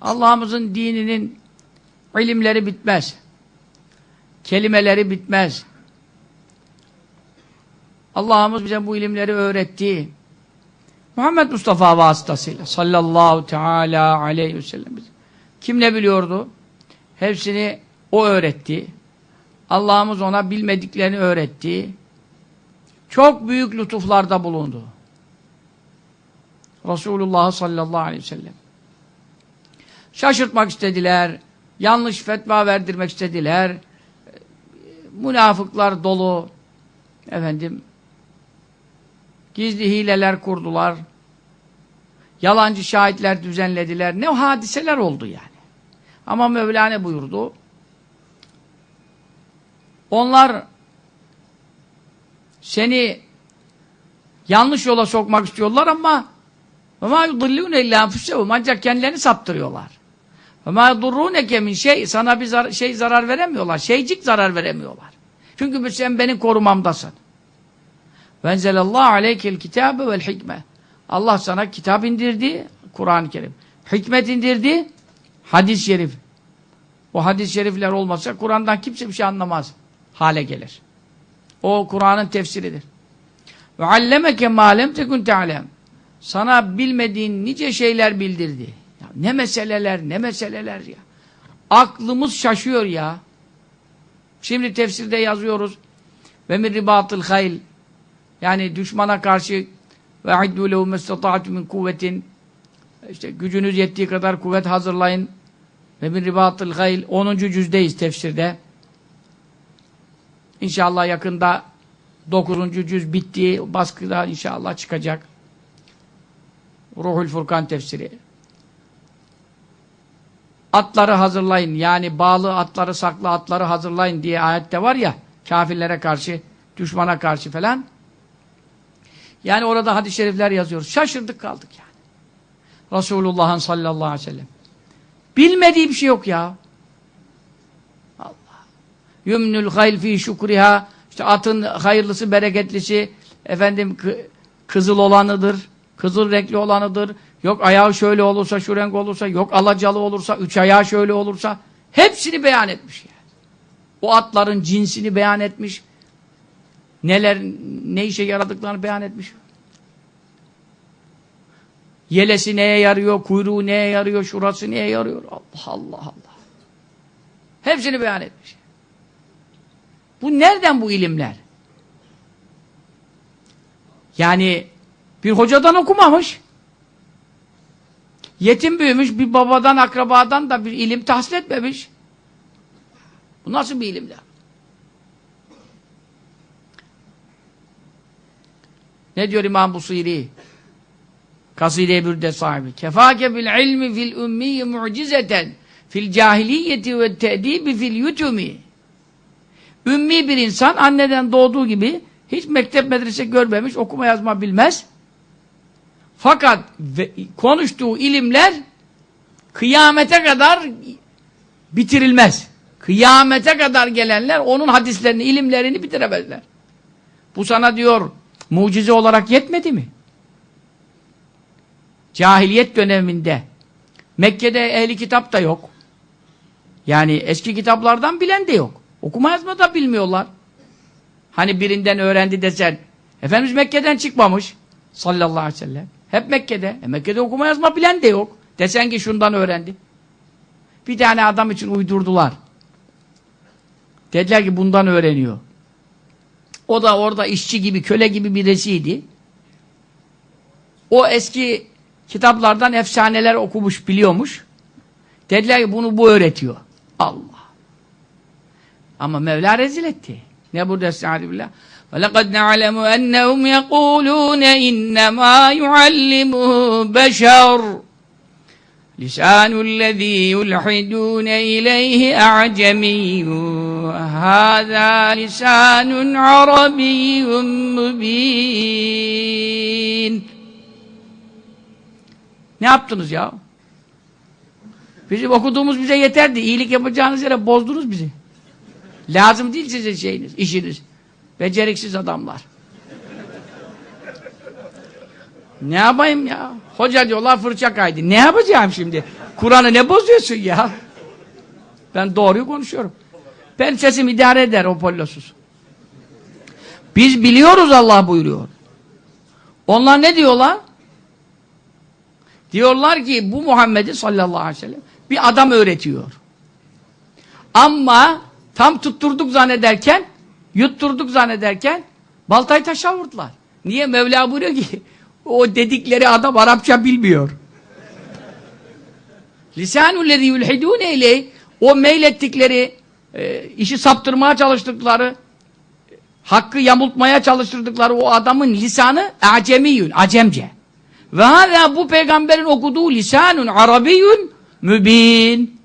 Allah'ımızın dininin ilimleri bitmez. Kelimeleri bitmez. Allah'ımız bize bu ilimleri öğretti. Muhammed Mustafa vasıtasıyla sallallahu teala aleyhi ve sellem. Kim ne biliyordu? Hepsini o öğretti. Allah'ımız ona bilmediklerini öğretti. Çok büyük lütuflarda bulundu. Resulullah sallallahu aleyhi ve sellem. Şaşırtmak istediler. Yanlış fetva verdirmek istediler. Münafıklar dolu. Efendim gizli hileler kurdular. Yalancı şahitler düzenlediler. Ne hadiseler oldu yani. Ama Mevlane buyurdu. Onlar seni yanlış yola sokmak istiyorlar ama ancak kendilerini saptırıyorlar. Ama durruneke min şey sana bir zar şey zarar veremiyorlar. Şeycik zarar veremiyorlar. Çünkü sen benim korumamdasın. Venzelallahu aleykel kitabe vel hikme. Allah sana kitap indirdi, Kur'an-ı Kerim. Hikmet indirdi, hadis-i şerif. O hadis-i şerifler olmasa Kur'an'dan kimse bir şey anlamaz hale gelir. O Kur'an'ın tefsiridir. Ve allemeke ma lem tekun te'alem. Sana bilmediğin nice şeyler bildirdi. Ne meseleler, ne meseleler ya. Aklımız şaşıyor ya. Şimdi tefsirde yazıyoruz. Ve min ribatıl hayl. Yani düşmana karşı ve iddu lehu mestata'tu min kuvvetin. İşte gücünüz yettiği kadar kuvvet hazırlayın. Ve min ribatıl hayl. 10. cüzdeyiz tefsirde. İnşallah yakında 9. cüz bitti. Baskıda inşallah çıkacak. Ruhul Furkan tefsiri. Atları hazırlayın. Yani bağlı atları, saklı atları hazırlayın diye ayette var ya. Kafirlere karşı, düşmana karşı falan. Yani orada hadis-i şerifler yazıyoruz. Şaşırdık kaldık yani. Resulullah'ın sallallahu aleyhi ve sellem. Bilmediği bir şey yok ya. Allah. Yümnül hayl fi şükriha. İşte atın hayırlısı, bereketlisi efendim kızıl olanıdır. Kızıl renkli olanıdır. Yok ayağı şöyle olursa, şu renk olursa, yok alacalı olursa, üç ayağı şöyle olursa. Hepsini beyan etmiş yani. O atların cinsini beyan etmiş. Neler, ne işe yaradıklarını beyan etmiş. Yelesi neye yarıyor, kuyruğu neye yarıyor, şurası neye yarıyor. Allah Allah Allah. Hepsini beyan etmiş. Bu nereden bu ilimler? Yani bir hocadan okumamış. Yetim büyümüş, bir babadan, akrabadan da bir ilim tahsil etmemiş. Bu nasıl bir ilimler? Ne diyor İmam Busiri? Kaside-i Bürde sahibi. Kefâke bil ilmi fil ümmiyyi mucizeten fil cahiliyeti ve te'dibi fil yutumi. Ümmi bir insan anneden doğduğu gibi hiç mektep medrese görmemiş, okuma yazma bilmez. Fakat konuştuğu ilimler kıyamete kadar bitirilmez. Kıyamete kadar gelenler onun hadislerini, ilimlerini bitiremezler. Bu sana diyor mucize olarak yetmedi mi? Cahiliyet döneminde Mekke'de ehli kitap da yok. Yani eski kitaplardan bilen de yok. Okuma yazma da bilmiyorlar. Hani birinden öğrendi desen Efendimiz Mekke'den çıkmamış sallallahu aleyhi ve sellem. Hep Mekke'de. E Mekke'de okuma yazma bilen de yok. Desen ki şundan öğrendi. Bir tane adam için uydurdular. Dediler ki bundan öğreniyor. O da orada işçi gibi, köle gibi birisiydi. O eski kitaplardan efsaneler okumuş, biliyormuş. Dediler ki bunu bu öğretiyor. Allah. Ama Mevla rezil etti. نبدا استعاذ بالله ولقد نعلم أنهم يقولون إنما يعلمه بشر لسان الذي يلحدون إليه أعجمي هذا لسان عربي مبين Ne yaptınız? Bizim okuduğumuz bize yeterdi. İyilik yapacağınız yere bozdunuz bizi. Lazım değil sizin şeyiniz, işiniz. Beceriksiz adamlar. Ne yapayım ya? Hoca diyorlar fırça kaydı. Ne yapacağım şimdi? Kur'an'ı ne bozuyorsun ya? Ben doğruyu konuşuyorum. Ben sesim idare eder o pollosuz. Biz biliyoruz Allah buyuruyor. Onlar ne diyorlar? Diyorlar ki bu Muhammed'i sallallahu aleyhi ve sellem bir adam öğretiyor. Ama tam tutturduk zannederken, yutturduk zannederken baltayı taşa vurdular. Niye? Mevla buyuruyor ki o dedikleri adam Arapça bilmiyor. Lisanüllezî yulhidûne ileyh o meylettikleri, e, işi saptırmaya çalıştıkları, hakkı yamultmaya çalıştırdıkları o adamın lisanı acemiyün, acemce. Ve hala bu peygamberin okuduğu lisanun arabiyyun mübin.